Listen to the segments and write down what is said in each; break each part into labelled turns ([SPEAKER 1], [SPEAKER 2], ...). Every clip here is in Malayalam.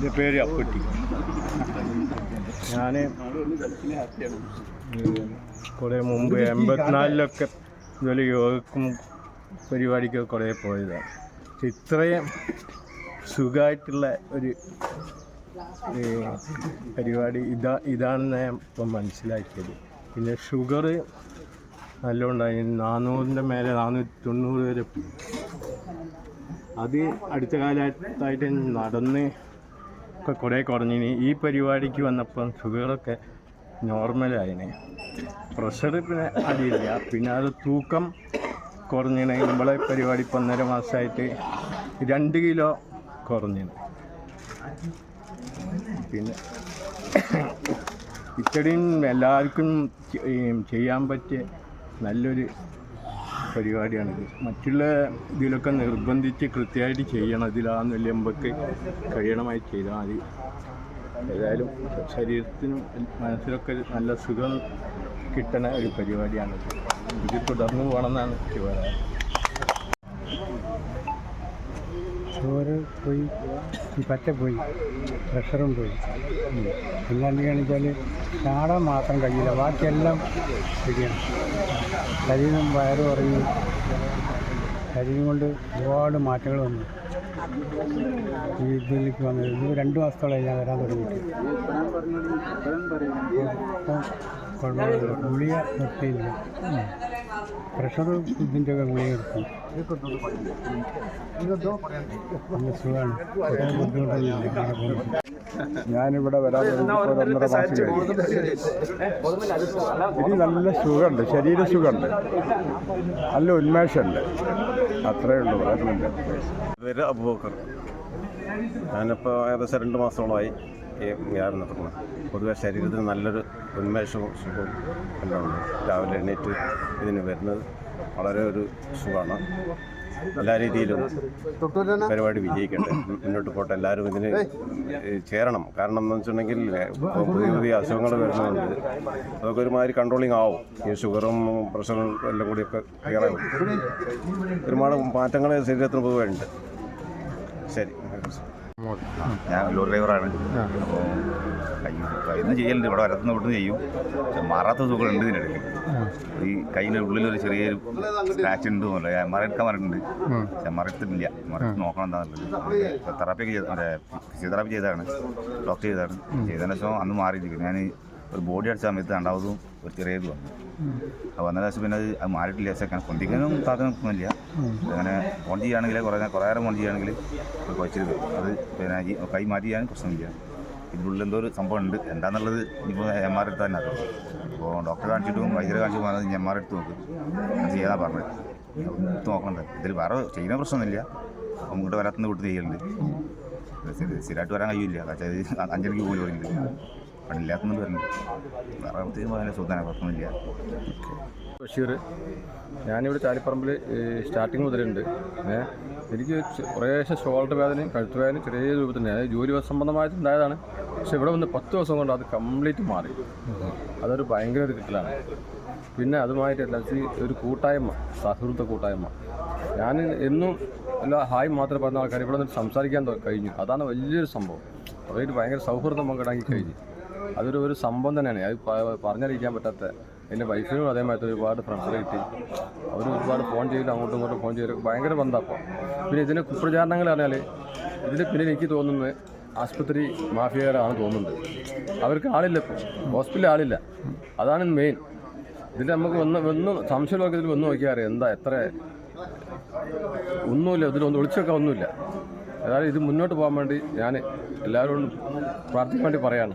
[SPEAKER 1] എന്റെ പേര് അപ്പുട്ടി. ഞാൻ കുറേ മുമ്പ് എൺപത്തിനാലിലൊക്കെ ഇതുപോലെ യോഗക്കും പരിപാടിക്കൊക്കെ കുറേ പോയതാണ്. ഇത്രയും സുഖമായിട്ടുള്ള ഒരു പരിപാടി ഇതാ ഇതാണെന്ന് ഞാൻ ഇപ്പം മനസ്സിലാക്കിയത്. പിന്നെ ഷുഗർ നല്ലോണ്ടായി. നാനൂറിന്റെ മേലെ നാനൂറ്റി തൊണ്ണൂറ് വരെ. അത് അടുത്ത കാലത്തായിട്ട് നടന്ന് ഒക്കെ കുറേ കുറഞ്ഞിന് ഈ പരിപാടിക്ക് വന്നപ്പം ഷുഗറൊക്കെ നോർമലായിനെ പ്രഷർ പിന്നെ അടിയില്ല പിന്നെ അത് തൂക്കം കുറഞ്ഞിന്. നമ്മളെ പരിപാടി ഇപ്പം ഒന്നര മാസമായിട്ട് രണ്ട് കിലോ കുറഞ്ഞിന്. പിന്നെ ഇത്രയും എല്ലാവർക്കും ചെയ്യാൻ പറ്റിയ നല്ലൊരു പരിപാടിയാണിത്. മറ്റുള്ള ഇതിലൊക്കെ നിർബന്ധിച്ച് കൃത്യമായിട്ട് ചെയ്യണം. ഇതിലാണെന്നില്ല നമുക്ക് കഴിയണമായി ചെയ്താൽ മതി. ഏതായാലും ശരീരത്തിനും മനസ്സിലൊക്കെ നല്ല സുഖം കിട്ടണ ഒരു പരിപാടിയാണിത്. ഇത് തുടർന്ന് പോകണമെന്നാണ് എനിക്ക്
[SPEAKER 2] ചോറ് പോയി ഈ പറ്റ പോയി പ്രഷറും പോയി. പിന്നെ കാണിച്ചാൽ ചാടാൻ മാത്രം കഴിയില്ല ബാക്കിയെല്ലാം ശരിയാണ്. ശരീരം വയറ് കുറഞ്ഞു ശരീരം കൊണ്ട് ഒരുപാട് മാറ്റങ്ങൾ വന്നു. ഈ ഇതിലേക്ക് വന്നത്. ഇത് രണ്ട് മാസത്തോളം ഞാൻ വരാൻ തുടങ്ങിയിട്ട്. കുഴപ്പമില്ല. ഗുളിക നിർത്തിയില്ല. പ്രഷർ ഇതിന്റെ ഒക്കെ ഗുളിക നിർത്തി നല്ല സുഖമാണ്. ഒരു ബുദ്ധിമുട്ടൊന്നുമില്ല അങ്ങനെ പോകുന്നു.
[SPEAKER 3] ഞാനിവിടെ വരാൻ ഒന്നര മാസം ഇനി നല്ല സുഖമുണ്ട്. ശരീര സുഖമുണ്ട്. നല്ല ഉന്മേഷമുണ്ട്. അത്രയേ ഉള്ളൂ.
[SPEAKER 4] പേര് അബൂബക്കർ. ഞാനിപ്പോൾ ഏകദേശം രണ്ട് മാസത്തോളമായി ഈ വ്യായാമം നടക്കണം. പൊതുവെ ശരീരത്തിന് നല്ലൊരു ഉന്മേഷവും സുഖവും എല്ലാം ഉണ്ട്. രാവിലെ എണീറ്റ് ഇതിന് വരുന്നത് വളരെ ഒരു സുഖമാണ്. എല്ലാ രീതിയിലും പരിപാടി വിജയിക്കട്ടെ. മുന്നോട്ട് പോട്ടെ. എല്ലാവരും ഇതിന് ചേരണം. കാരണം എന്ന് വെച്ചിട്ടുണ്ടെങ്കിൽ പുതിയ പുതിയ അസുഖങ്ങൾ വരുന്നുണ്ട്. അതൊക്കെ ഒരുമാതിരി കൺട്രോളിങ് ആവും. ഈ ഷുഗറും പ്രഷറും എല്ലാം കൂടിയൊക്കെ ക്ലിയർ ആവും. ഒരുപാട് മാറ്റങ്ങൾ ശരീരത്തിന് പൊതുവേ ഉണ്ട്. ശരി.
[SPEAKER 5] ഞാൻ ലോറി ഡ്രൈവറാണ്. അപ്പോൾ കൈ കയ്യിൽ ചെയ്യലുണ്ട്. ഇവിടെ വരത്തുനിന്ന് ഇവിടുന്ന് ചെയ്യും. പക്ഷെ മാറാത്ത സുഖമുണ്ട് ഇതിനിടയിൽ ഈ കയ്യിന്റെ ഉള്ളിലൊരു ചെറിയൊരു സ്ക്രാച്ച് ഉണ്ട് എന്നല്ല ഞാൻ മറക്കാൻ പറഞ്ഞിട്ടുണ്ട്. പക്ഷെ മറത്തില്ല മറത്ത് നോക്കണം എന്താണെന്നുള്ളത് തെറാപ്പി ഒക്കെ ചെയ്ത ഫിസിയോതെറാപ്പി ചെയ്തതാണ്. ഡോക്ടർ ചെയ്തതാണ്. ചെയ്തതിന് ശേഷം അന്ന് മാറിയിരിക്കും ഞാൻ ഒരു ബോഡി അടിച്ച സമയത്ത് രണ്ടാമതും ഒരു ചെറിയത് വന്നു. അപ്പോൾ വന്ന ശേഷം പിന്നെ അത് മാറിയിട്ടില്ല. സെക്കൻഡ് പൊന്തിക്കാനും നിൽക്കുന്നില്ല. അങ്ങനെ ഫോൺ ചെയ്യുകയാണെങ്കിൽ കുറേ കുറേ നേരം ഫോൺ ചെയ്യുകയാണെങ്കിൽ കുഴച്ചിട്ട് വരും അത് പിന്നെ ഈ കൈ മാറ്റി ചെയ്യാൻ പ്രശ്നമില്ല ഇതിനുള്ളിൽ എന്തോ ഒരു സംഭവം ഉണ്ട്. എന്താണെന്നുള്ളത് ഇപ്പോൾ എം ആർ എടുത്താൽ തന്നെ അറിയാം. അപ്പോൾ ഡോക്ടറെ കാണിച്ചിട്ടും വൈദ്യരെ കാണിച്ചിട്ടും പോകുന്നത് എം ആർ എടുത്ത് നോക്ക്. അത് ചെയ്താൽ പറഞ്ഞത്. എടുത്ത് നോക്കണ്ടേ. ഇതിൽ വേറെ ചെയ്യുന്ന പ്രശ്നമൊന്നുമില്ല. അപ്പം ഇങ്ങോട്ട് വരാത്തുനിന്ന് വിട്ട് ചെയ്യലുണ്ട്. സ്ഥിരമായിട്ട് വരാൻ കഴിയില്ല. അഞ്ചരക്ക് പോലും വരുന്നുണ്ട് പണിയില്ലാത്തതുകൊണ്ട് വരുന്നുണ്ട് വേറെ പ്രത്യേകം അതിനെ സുഖമാണ്
[SPEAKER 6] ബഷീർ ഞാനിവിടെ ചാലിപ്പറമ്പിൽ സ്റ്റാർട്ടിങ് മുതലുണ്ട്. ഏഹ് എനിക്ക് കുറേശ്ശെ ഷോൾഡർ വേദനയും കഴുത്ത് വേദനയും ചെറിയ രൂപത്തിൽ അതായത് ജോലി സംബന്ധമായിട്ട് ഉണ്ടായതാണ് പക്ഷെ ഇവിടെ വന്ന് പത്ത് ദിവസം കൊണ്ട് അത് കംപ്ലീറ്റ് മാറി. അതൊരു ഭയങ്കര ഒരു കിട്ടലാണ്. പിന്നെ അതുമായിട്ട് ഈ ഒരു കൂട്ടായ്മ സൗഹൃദ കൂട്ടായ്മ. ഞാൻ എന്നും അല്ല ഹായ് മാത്രം പറഞ്ഞ ആൾക്കാർ ഇവിടെ നിന്ന് സംസാരിക്കാൻ കഴിഞ്ഞു. അതാണ് വലിയൊരു സംഭവം. അവരായിട്ട് ഭയങ്കര സൗഹൃദം പങ്കിടാൻ കഴിഞ്ഞു. അതൊരു ഒരു സംഭവം തന്നെയാണ്. അത് പറഞ്ഞറിയിക്കാൻ പറ്റാത്ത എന്റെ വൈഫിനും അതേമാതിരി ഒരുപാട് ഫ്രണ്ട്സ് കിട്ടി. അവർ ഒരുപാട് ഫോൺ ചെയ്തിട്ട് അങ്ങോട്ടും ഇങ്ങോട്ടും ഫോൺ ചെയ്തിട്ട് ഭയങ്കര ബന്ധപ്പോൾ പിന്നെ ഇതിന്റെ കുപ്രചാരണങ്ങൾ പറഞ്ഞാൽ ഇതിന്റെ പിന്നിൽ എനിക്ക് തോന്നുന്നത് ആശുപത്രി മാഫിയകളാണ് തോന്നുന്നത് അവർക്ക് ആളില്ല ഇപ്പോൾ ഹോസ്പിറ്റലിൽ ആളില്ല. അതാണ് മെയിൻ ഇതിൽ നമുക്ക് ഒന്ന് ഒന്ന് സംശയമൊക്കെ ഇതിൽ വന്ന് നോക്കിയാൽ അറിയാം. എന്താ എത്ര ഒന്നുമില്ല. ഇതിലൊന്നും ഒളിച്ചൊക്കെ ഒന്നുമില്ല. അതായത് ഇത് മുന്നോട്ട് പോകാൻ വേണ്ടി ഞാൻ എല്ലാവരോടും പ്രാർത്ഥിക്കാൻ വേണ്ടി പറയാണ്.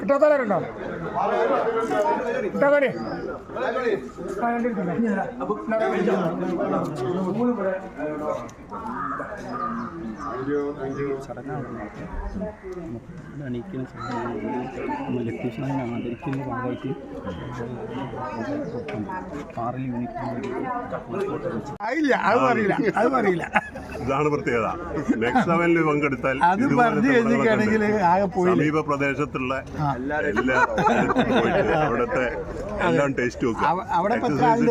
[SPEAKER 2] കിട്ടാത്തവരുണ്ടോ? കിട്ടാത്തവരെ
[SPEAKER 7] ചടങ്ങാണ് എണീക്കുന്ന না ലത്തീഫിനെ ആദരിക്കുന്ന ഭാഗമായിട്ട്
[SPEAKER 8] അത് അറിയില്ല അത് പറയില്ല.
[SPEAKER 9] ഇതാണ് പ്രത്യേകത. നെക്സ്റ്റ് ലെവലിൽ പങ്കെടുത്താൽ
[SPEAKER 8] അത് പറഞ്ഞു കഴിഞ്ഞിട്ടാണെങ്കിൽ. ആകെ പോയില്ലേ
[SPEAKER 9] സമീപ പ്രദേശത്തുള്ള എല്ലാ അവിടുത്തെ എല്ലാം ടേസ്റ്റ് നോക്കുക.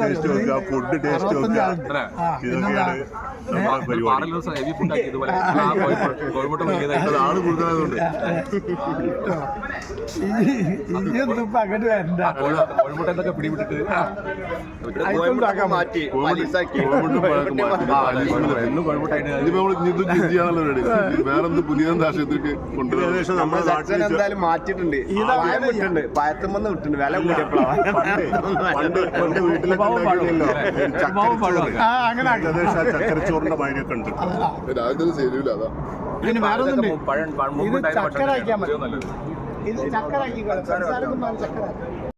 [SPEAKER 9] ടേസ്റ്റ് നോക്കുക ഫുഡ് ടേസ്റ്റ് നോക്കുക. ഇതൊക്കെയാണ്
[SPEAKER 10] ആൾ കൂടുതലായതുകൊണ്ട്
[SPEAKER 8] ഇനിയൊന്നും ഇപ്പൊ അങ്ങോട്ട് വരണ്ട.
[SPEAKER 10] മാറ്റി
[SPEAKER 11] വേറെന്ത് പുതിയ രാഷ്ട്രീയത്തിലേക്ക് കൊണ്ടുവരാൻ
[SPEAKER 9] ഏകദേശം നമ്മുടെ നാട്ടിൽ
[SPEAKER 10] എന്തായാലും മാറ്റിയിട്ടുണ്ട്. പായം വിട്ടുണ്ട് പായത്തുമ്പന്ന് വിട്ടുണ്ട് വില
[SPEAKER 9] പണ്ട് പണ്ട് വീട്ടിലൊക്കെ ഉണ്ടാക്കിയല്ലോ ചക്കരച്ചോറ്.
[SPEAKER 8] ആ അങ്ങനെ ആക്കാം.
[SPEAKER 9] ഏകദേശം ആ ചക്കരച്ചോറിന്റെ മാതിരിയൊക്കെ ഉണ്ട്.
[SPEAKER 11] രാജ്യത്തിന് ശരിയില്ല അതാ.
[SPEAKER 8] പിന്നെ വേറെ ഒന്നുണ്ട് ഇത് മതി. ഇത് ചക്കര ആക്കി ചക്കര